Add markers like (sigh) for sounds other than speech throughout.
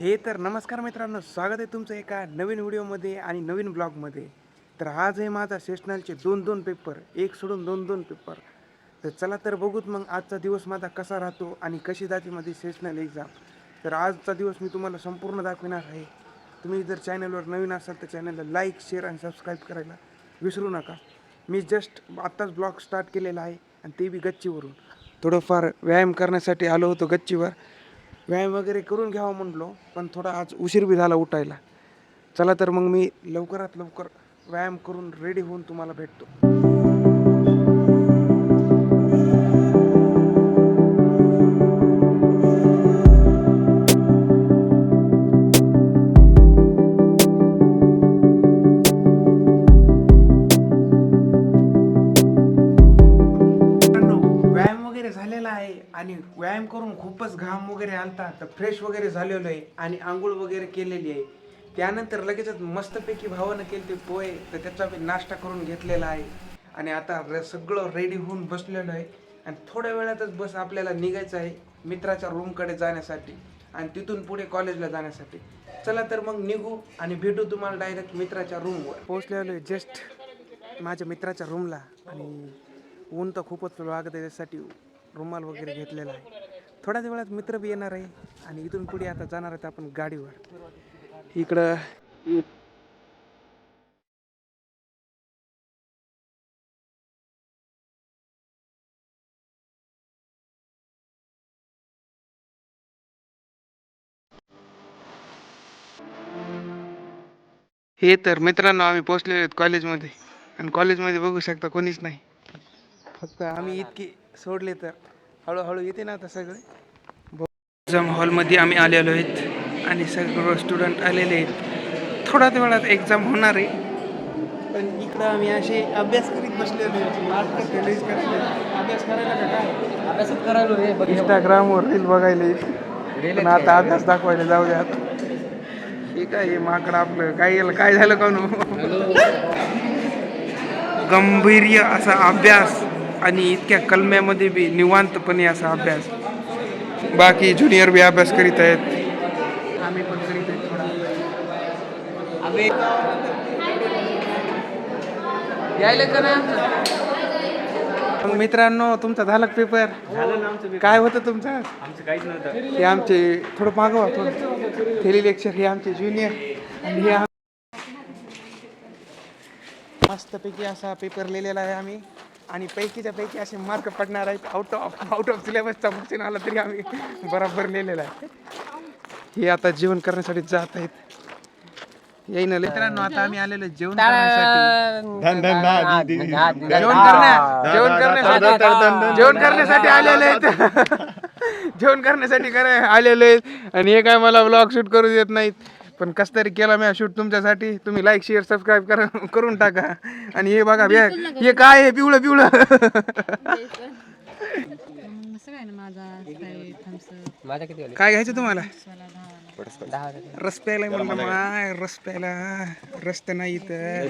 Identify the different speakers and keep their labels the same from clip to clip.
Speaker 1: हे तर नमस्कार मित्रांनो स्वागत आहे तुमचं एका नवीन व्हिडिओमध्ये आणि नवीन ब्लॉगमध्ये. तर आज आहे माझा सेशनलचे दोन दोन पेपर एक सोडून दोन दोन पेपर. तर चला तर बघूत मग आजचा दिवस माझा कसा राहतो आणि कशी जाते माझी सेशनल एक्झाम तर आजचा दिवस मी तुम्हाला संपूर्ण दाखविणार आहे. तुम्ही जर चॅनलवर नवीन असाल तर चॅनलला लाईक शेअर आणि सबस्क्राईब करायला विसरू नका. मी जस्ट आत्ताच ब्लॉग स्टार्ट केलेला आहे आणि ते बी गच्चीवरून. थोडंफार व्यायाम करण्यासाठी आलो होतो गच्चीवर. व्यायाम वगैरे करून घ्यावा म्हणलो पण थोडा आज उशीर बी झाला उठायला. चला तर मग मी लवकरात लवकर व्यायाम करून रेडी होऊन तुम्हाला भेटतो. आणि व्यायाम करून खूपच घाम वगैरे आलता तर फ्रेश वगैरे झालेलो आहे आणि आंघोळ वगैरे केलेली आहे. त्यानंतर लगेचच मस्तपैकी भावानं केले ते पोहे तर त्याचा मी नाश्ता करून घेतलेला आहे. आणि आता र सगळं रेडी होऊन बसलेलो आहे. आणि थोड्या वेळातच बस आपल्याला निघायचं आहे मित्राच्या रूमकडे जाण्यासाठी आणि तिथून पुढे कॉलेजला जाण्यासाठी. चला तर मग निघू आणि भेटू तुम्हाला डायरेक्ट मित्राच्या रूमवर पोहोचलेलो आहे जस्ट माझ्या मित्राच्या रूमला आणि ऊन तर खूपच लागत आहे त्यासाठी. रुमाल वगैरे घेतलेला आहे. थोड्याच वेळात मित्र बी येणार आहे आणि इथून पुढे आता जाणार आहेत आपण गाडीवर. इकडं हे तर मित्रांनो आम्ही पोचलेलो आहेत कॉलेजमध्ये आणि कॉलेजमध्ये बघू शकता कोणीच नाही. फक्त आम्ही इतके सोडले तर. हळूहळू येते ना आता सगळे. एक्झाम हॉलमध्ये आम्ही आलेलो आहेत आणि सगळं स्टुडंट आलेले आहेत. थोड्याच वेळात एक्झाम होणार आहे. पण इकडं आम्ही असे अभ्यास करीत बसलेलो करायला. अभ्यास करायला का काय?
Speaker 2: अभ्यासच करायलो
Speaker 1: इंस्टाग्रामवर रील बघायला. पण आता अभ्यास दाखवायला जाऊ द्या आता हे काय हे माकड आपलं. काय गेलं काय झालं का नो गंभीर्य असा अभ्यास. आणि इतक्या कलम्यामध्ये बी निवांतपणे असा अभ्यास. बाकी ज्युनियर बी अभ्यास करीत आहेत. आम्ही पण करीत आहेत थोडा.
Speaker 2: यायला का नाही
Speaker 1: मग मित्रांनो तुमचा झाला पेपर
Speaker 2: झालं ना आमचं
Speaker 1: काय होतं तुमचं?
Speaker 2: आमचं काहीच नव्हतं.
Speaker 1: हे आमचे थोडं मागवा थोडं थेली लेक्चर हे आमचे ज्युनियर आणि हे मस्तपैकी असा पेपर लिहिलेला आहे आम्ही. आणि पैकीच्या पैकी असे मार्क पडणार आहेत. आउट ऑफ आउट ऑफ सिलेबसचा क्वेश्चन आला तरी आम्ही बरोबर लिहिलेला आहे. हे आता जेवण करण्यासाठी जात आहेत. येईन मित्रांनो आता आम्ही आलेलो आहे जेवण करण्यासाठी. जेवण करण्या जेवण करण्यासाठी. जेवण करण्यासाठी आलेले आहेत. जेवण करण्यासाठी करे आलेले आहेत. आणि हे काय मला ब्लॉग शूट करू देत नाहीत. पण कस तरी केला मी शूट तुमच्यासाठी. तुम्ही लाईक शेअर सबस्क्राईब करा करून टाका. आणि हे बघा हे हे काय आहे? पिवळं पिवळं. काय घ्यायचं तुम्हाला? रस प्यायला म्हणलं माय रस प्यायला. रस तर नाही इथं.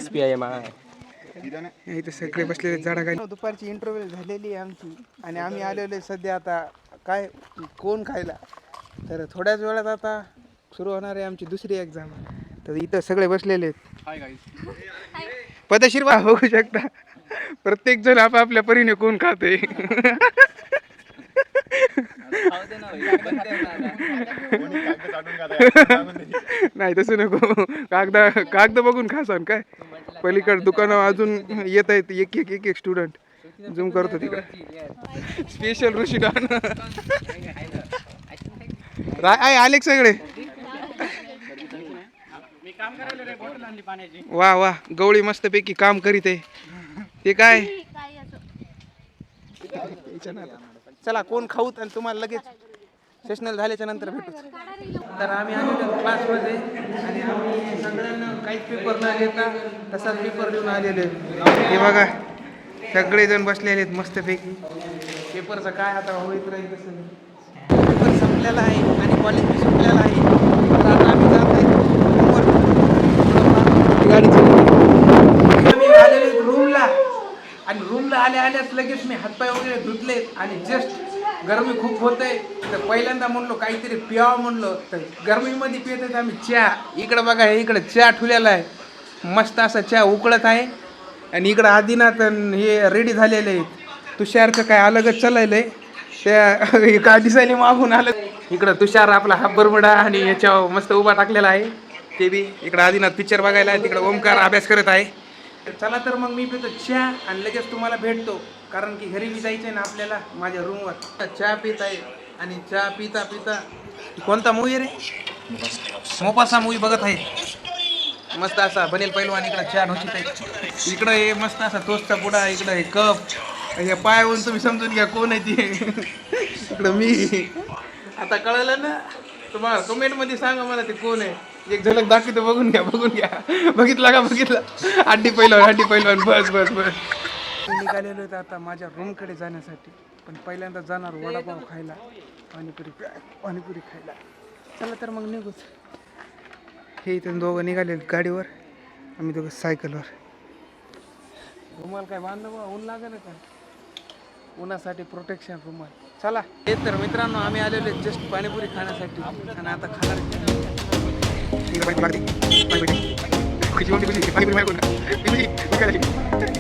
Speaker 1: इथे सगळे बसलेले झाडा खाली. दुपारची इंटरव्ह्यू झालेली आहे आमची. आणि आम्ही आलेलो आहे सध्या आता. काय कोण खायला? तर थोड्याच वेळात आता सुरू होणार आहे आमची दुसरी एक्झाम तर इथं सगळे बसलेले आहेत. पदशीर बा बघू शकता. प्रत्येक जण आपापल्या परीने कोण खाते? नाही तसं नको. कागदा कागद बघून खासान काय? पलीकडे दुकानं अजून येत आहेत एक एक एक एक स्टुडंट झूम करतो तिकडे. स्पेशल ऋषी डान का सगळे. वा वा गवळी मस्तपैकी काम करीत. आहे ते काय? चला कोण खाऊत आणि तुम्हाला लगेच सेशनल झाल्याच्यानंतर भेटू. तर आम्ही आलेलो क्लासमध्ये आणि आम्ही सगळ्यांना काहीच पेपर न घेता तसाच पेपर लिहून आलेले हे बघा सगळेजण बसलेले आहेत मस्तपैकी. पेपरचं काय आता होईत राहील तसं पेपर संपलेला आहे आणि कॉलेज बी संपलेला आहे तर आता आम्ही जात आहे रूमवर. थोडंफार गाडी मी आलेले रूमला. आणि रूमला आल्या आल्याच लगेच मी हातपाय वगैरे धुतले आणि जस्ट गरमी खूप होत आहे तर पहिल्यांदा म्हणलो काहीतरी प्यावं म्हणलो. तर गरमीमध्ये पियत आहेत आम्ही चहा. इकडं बघा हे इकडं चहा ठुलेला आहे. मस्त असा चहा उकळत आहे. आणि इकडं आदिनाथ हे रेडी झालेले आहेत. तुषारचं काय अलगच चाललेलं आहे त्या (laughs) एका दिसायला मागून आलं. इकडं तुषार आपला हा बरबडा आणि याच्यावर मस्त उभा टाकलेला आहे. ते बी. इकडं आदिनाथ पिक्चर बघायला आहे तिकडं ओमकार अभ्यास करत आहे. चला तर मग मी पितो चहा आणि लगेच तुम्हाला भेटतो. कारण की घरी बी जायचं आहे ना आपल्याला माझ्या रूमवर चहा पित आहे आणि चहा पिता पिता कोणता मूवी रे? मोपासा मूवी बघत आहे. मस्त असा बनेल पैलवान इकडं चहा नोचित आहे इकडं हे मस्त असा तोस्ता पुडा इकडं हे कप. हे पायावरून तुम्ही समजून घ्या कोण आहे ते. इकडं मी. आता कळलं ना? तुम्हाला कमेंटमध्ये सांगा मला ते कोण आहे. एक झलक दाखवतो बघून घ्या बघून घ्या. बघितला का बघितला? हड्डी पैलवान हड्डी पैलवान. बस बस बस. मी निघालेलो होतो आता माझ्या रूमकडे जाण्यासाठी. पण पहिल्यांदा जाणार वडापाव खायला पाणीपुरी पाणीपुरी खायला. चला तर मग निघूच हे इथून दोघं निघाले गाडीवर आम्ही दोघं सायकलवर. रुमाल काय बांधलं बा ऊन लागेल का उन्हासाठी प्रोटेक्शन रुमाल. चला. हे तर मित्रांनो आम्ही आलेलो जस्ट पाणीपुरी खाण्यासाठी. आणि आता खाणार इकडं पाणीपुरी लागते. पाणीपुरी. खुशी, खुशी, खुशी. पाणीपुरी मागून. खुशी, खुशी, खुशी.